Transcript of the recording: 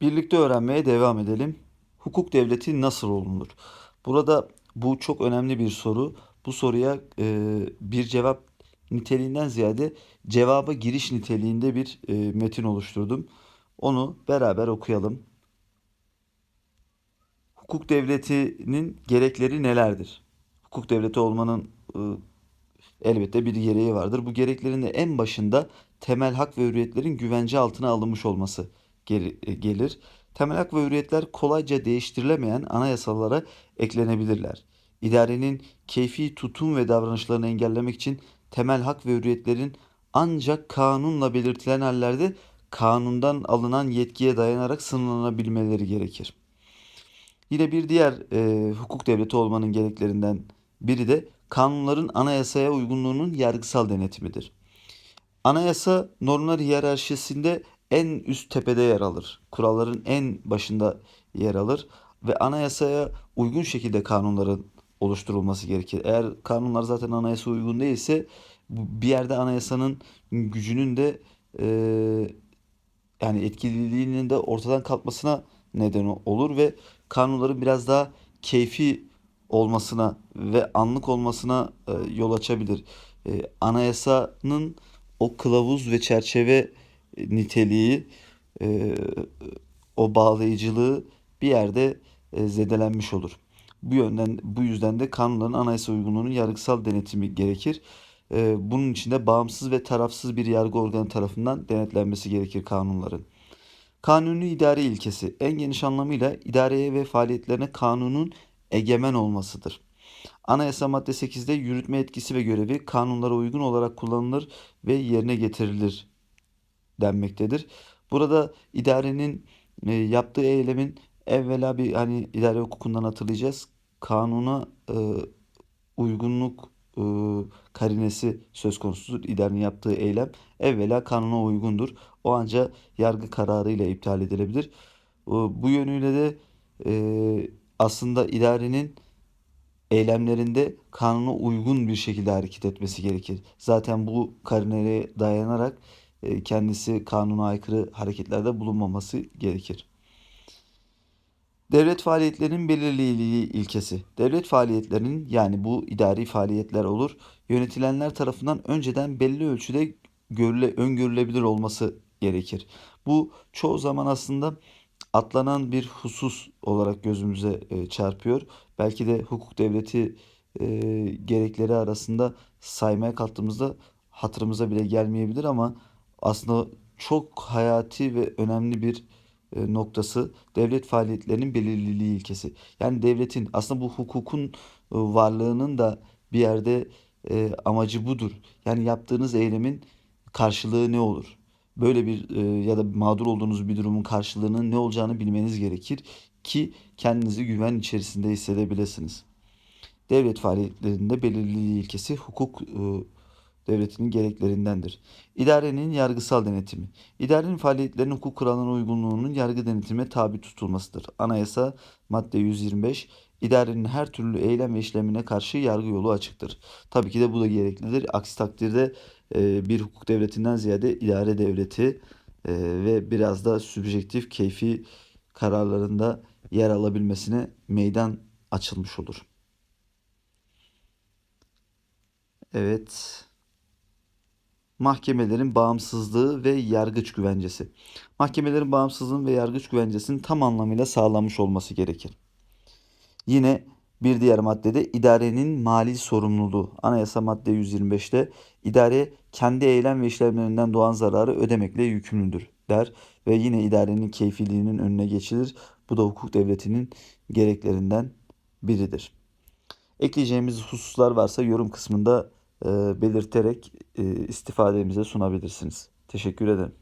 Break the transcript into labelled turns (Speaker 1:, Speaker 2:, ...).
Speaker 1: Birlikte öğrenmeye devam edelim. Hukuk devleti nasıl olunur? Burada bu çok önemli bir soru. Bu soruya e, bir cevap niteliğinden ziyade cevaba giriş niteliğinde bir e, metin oluşturdum. Onu beraber okuyalım. Hukuk devletinin gerekleri nelerdir? Hukuk devleti olmanın e, elbette bir gereği vardır. Bu gereklerin de en başında temel hak ve hürriyetlerin güvence altına alınmış olması gelir. Temel hak ve hürriyetler kolayca değiştirilemeyen anayasalara eklenebilirler. İdarenin keyfi tutum ve davranışlarını engellemek için temel hak ve hürriyetlerin ancak kanunla belirtilen hallerde kanundan alınan yetkiye dayanarak sınırlanabilmeleri gerekir. Yine bir diğer e, hukuk devleti olmanın gereklerinden biri de kanunların anayasaya uygunluğunun yargısal denetimidir. Anayasa normlar hiyerarşisinde en üst tepede yer alır. Kuralların en başında yer alır ve anayasaya uygun şekilde kanunların oluşturulması gerekir. Eğer kanunlar zaten anayasa uygun değilse bir yerde anayasanın gücünün de e, yani etkililiğinin de ortadan kalkmasına neden olur ve kanunların biraz daha keyfi olmasına ve anlık olmasına e, yol açabilir. E, anayasanın o kılavuz ve çerçeve niteliği, e, o bağlayıcılığı bir yerde e, zedelenmiş olur. Bu yönden bu yüzden de kanunların anayasa uygunluğunun yargısal denetimi gerekir. E, bunun için de bağımsız ve tarafsız bir yargı organı tarafından denetlenmesi gerekir kanunların. Kanuni idare ilkesi en geniş anlamıyla idareye ve faaliyetlerine kanunun egemen olmasıdır. Anayasa madde 8'de yürütme etkisi ve görevi kanunlara uygun olarak kullanılır ve yerine getirilir denmektedir. Burada idarenin e, yaptığı eylemin evvela bir hani idare hukukundan hatırlayacağız. Kanuna e, uygunluk e, karinesi söz konusudur. İdarenin yaptığı eylem evvela kanuna uygundur. O ancak yargı kararıyla iptal edilebilir. E, bu yönüyle de e, aslında idarenin eylemlerinde kanuna uygun bir şekilde hareket etmesi gerekir. Zaten bu karineye dayanarak kendisi kanuna aykırı hareketlerde bulunmaması gerekir. Devlet faaliyetlerinin belirliliği ilkesi. Devlet faaliyetlerinin yani bu idari faaliyetler olur, yönetilenler tarafından önceden belli ölçüde görüle, öngörülebilir olması gerekir. Bu çoğu zaman aslında atlanan bir husus olarak gözümüze e, çarpıyor. Belki de hukuk devleti e, gerekleri arasında saymaya kalktığımızda hatırımıza bile gelmeyebilir ama aslında çok hayati ve önemli bir e, noktası devlet faaliyetlerinin belirliliği ilkesi. Yani devletin aslında bu hukukun e, varlığının da bir yerde e, amacı budur. Yani yaptığınız eylemin karşılığı ne olur? Böyle bir ya da mağdur olduğunuz bir durumun karşılığının ne olacağını bilmeniz gerekir ki kendinizi güven içerisinde hissedebilirsiniz. Devlet faaliyetlerinde belirliliği ilkesi hukuk devletinin gereklerindendir. İdarenin yargısal denetimi. İdarenin faaliyetlerinin hukuk kurallarına uygunluğunun yargı denetime tabi tutulmasıdır. Anayasa madde 125 İdarenin her türlü eylem ve işlemine karşı yargı yolu açıktır. Tabii ki de bu da gereklidir. Aksi takdirde e, bir hukuk devletinden ziyade idare devleti e, ve biraz da sübjektif, keyfi kararlarında yer alabilmesine meydan açılmış olur. Evet. Mahkemelerin bağımsızlığı ve yargıç güvencesi. Mahkemelerin bağımsızlığının ve yargıç güvencesinin tam anlamıyla sağlanmış olması gerekir. Yine bir diğer maddede idarenin mali sorumluluğu. Anayasa madde 125'te idare kendi eylem ve işlemlerinden doğan zararı ödemekle yükümlüdür der ve yine idarenin keyfiliğinin önüne geçilir. Bu da hukuk devletinin gereklerinden biridir. Ekleyeceğimiz hususlar varsa yorum kısmında belirterek e, istifademize sunabilirsiniz. Teşekkür ederim.